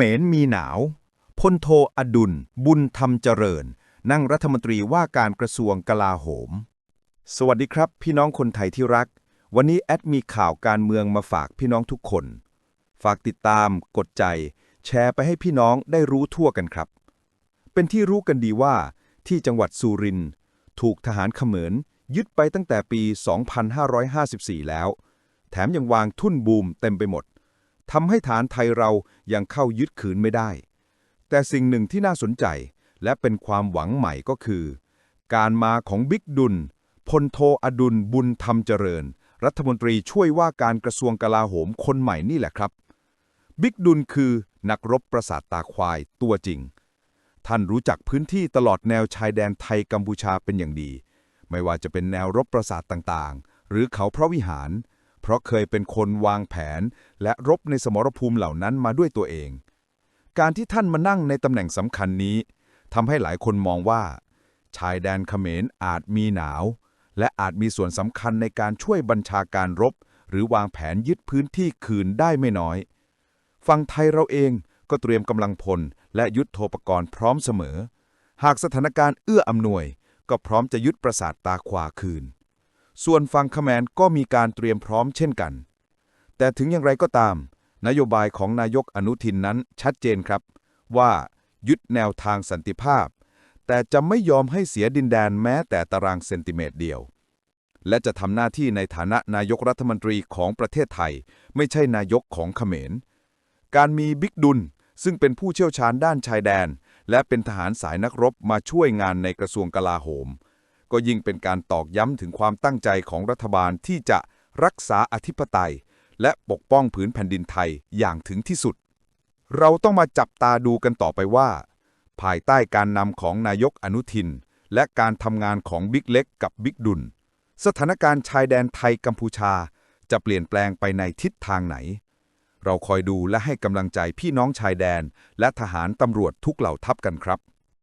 มรมีหนาวพลโทอดุล บุญธรรมเจริญ นั่งรัฐมนตรีว่าการกระทรวงกลาโหม สวัสดีครับพี่น้องคนไทยที่รัก วันนี้แอดมีข่าวการเมืองมาฝากพี่น้องทุกคน ฝากติดตาม กดใจ แชร์ไปให้พี่น้องได้รู้ทั่วกันครับ เป็นที่รู้กันดีว่า ที่จังหวัดสุรินทร์ถูกทหารเขมรยึดไปตั้งแต่ปี 2554 แล้ว แถมยังวางทุ่นบูมเต็มไปหมด ทำให้ฐานไทยเรายังเข้ายึดขืนไม่ได้ แต่สิ่งหนึ่งที่น่าสนใจและเป็นความหวังใหม่ก็คือ การมาของบิ๊กดุลพลโทอดุลบุญธรรมเจริญ รัฐมนตรีช่วยว่าการกระทรวงกลาโหมคนใหม่นี่แหละครับ บิ๊กดุลคือนักรบประสาทตาควายตัวจริง ท่านรู้จักพื้นที่ตลอดแนวชายแดนไทยกัมพูชาเป็นอย่างดี ไม่ว่าจะเป็นแนวรบประสาทต่างๆ หรือเขาพระวิหาร เพราะเคยเป็นคนวางแผน และรบในสมรภูมิเหล่านั้นมาด้วยตัวเอง การที่ท่านมานั่งในตำแหน่งสำคัญนี้ทำให้หลายคนมองว่า ชายแดนเขมรอาจมีหนาว และอาจมีส่วนสำคัญในการช่วยบัญชาการรบ หรือวางแผนยึดพื้นที่คืนได้ไม่น้อย ฝั่งไทยเราเองก็เตรียมกำลังพลและยุทธโธปกรณ์พร้อมเสมอ หากสถานการณ์เอื้ออำนวย ก็พร้อมจะยึดปราสาทตาควาคืน ส่วนฝั่งขแมนก็มีการเตรียมพร้อมเช่นกัน แต่ถึงอย่างไรก็ตาม นโยบายของนายกอนุทินนั้นชัดเจนครับ ว่ายึดแนวทางสันติภาพ แต่จะไม่ยอมให้เสียดินแดนแม้แต่ตารางเซนติเมตรเดียว และจะทำหน้าที่ในฐานะนายกรัฐมนตรีของประเทศไทย ไม่ใช่นายกของเขมร การมีบิ๊กดุลซึ่งเป็นผู้เชี่ยวชาญด้านชายแดน และเป็นทหารสายนักรบมาช่วยงานในกระทรวงกลาโหม ก็ยิ่งเป็นการตอกย้ำถึงความตั้งใจของรัฐบาลที่จะรักษาอธิปไตย และปกป้องผืนแผ่นดินไทยอย่างถึงที่สุด เราต้องมาจับตาดูกันต่อไปว่า ภายใต้การนำของนายกอนุทิน และการทำงานของบิ๊กเล็กกับบิ๊กดุล สถานการณ์ชายแดนไทยกัมพูชา จะเปลี่ยนแปลงไปในทิศทางไหน เราคอยดูและให้กำลังใจพี่น้องชายแดน และทหารตำรวจทุกเหล่าทัพกันครับ